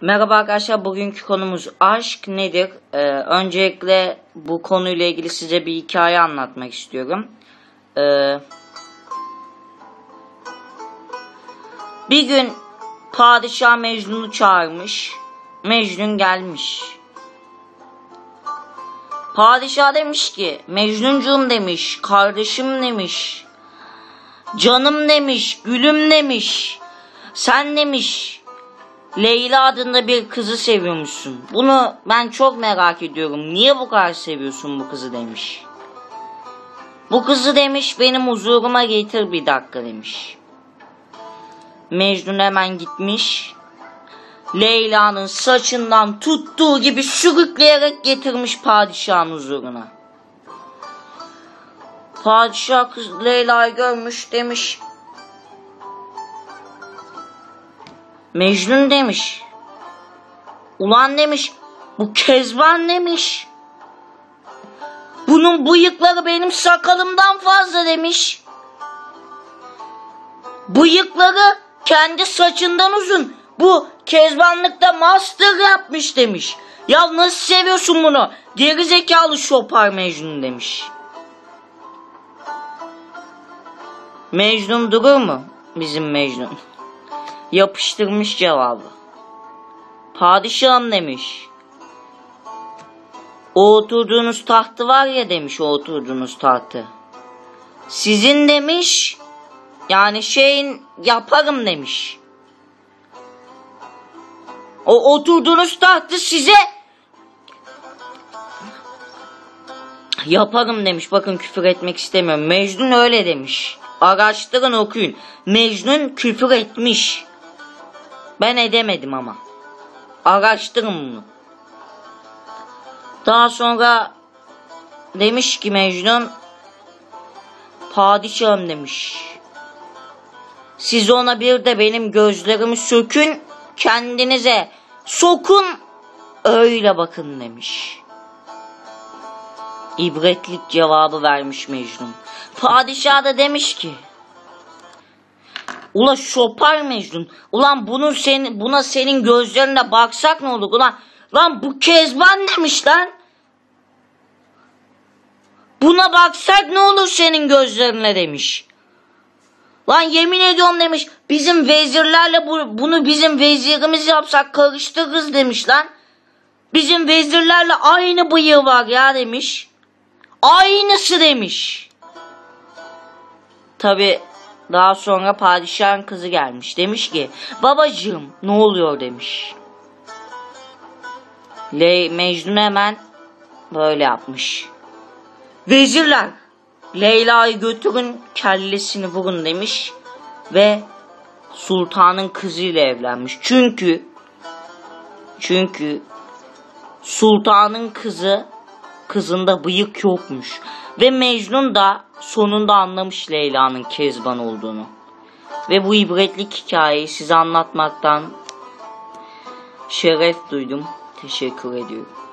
Merhaba arkadaşlar bugünkü konumuz aşk nedir? Ee, öncelikle bu konuyla ilgili size bir hikaye anlatmak istiyorum. Ee, bir gün padişah Mecnun'u çağırmış. Mecnun gelmiş. Padişah demiş ki Mecnuncuğum demiş kardeşim demiş canım demiş gülüm demiş sen demiş Leyla adında bir kızı seviyormuşsun. Bunu ben çok merak ediyorum. Niye bu kadar seviyorsun bu kızı demiş. Bu kızı demiş benim huzuruma getir bir dakika demiş. Mecnun hemen gitmiş. Leyla'nın saçından tuttuğu gibi sürükleyerek getirmiş padişahın huzuruna. Padişah kız Leyla'yı görmüş demiş Mecnun demiş. Ulan demiş bu Kezban demiş. Bunun bıyıkları benim sakalımdan fazla demiş. Bıyıkları kendi saçından uzun. Bu Kezbanlıkta master yapmış demiş. Ya nasıl seviyorsun bunu? Geri zekalı şopar Mecnun demiş. Mecnun durur mu? Bizim Mecnun. Yapıştırmış cevabı. Padişahım demiş. O oturduğunuz tahtı var ya demiş o oturduğunuz tahtı. Sizin demiş yani şeyin yaparım demiş. O oturduğunuz tahtı size yaparım demiş. Bakın küfür etmek istemiyorum. Mecnun öyle demiş. Araştırın okuyun. Mecnun küfür etmiş. Ben edemedim ama. Araştırın bunu. Daha sonra demiş ki Mecnun padişahım demiş. Siz ona bir de benim gözlerimi sökün kendinize sokun öyle bakın demiş. İbretlik cevabı vermiş Mecnun. Padişah da demiş ki Ula şopar Mecnun. Ulan bunun senin, buna senin gözlerine baksak ne olur? Ulan, lan bu Kezban demiş lan. Buna baksak ne olur senin gözlerine demiş. Lan yemin ediyorum demiş. Bizim vezirlerle bu, bunu bizim vezirimiz yapsak karıştırırız demiş lan. Bizim vezirlerle aynı bıyığı var ya demiş. Aynısı demiş. Tabi daha sonra padişahın kızı gelmiş. Demiş ki babacığım ne oluyor demiş. Le Mecnun hemen böyle yapmış. Vezirler Leyla'yı götürün kellesini vurun demiş. Ve sultanın kızıyla evlenmiş. Çünkü çünkü sultanın kızı kızında bıyık yokmuş. Ve Mecnun da sonunda anlamış Leyla'nın Kezban olduğunu. Ve bu ibretlik hikayeyi size anlatmaktan şeref duydum. Teşekkür ediyorum.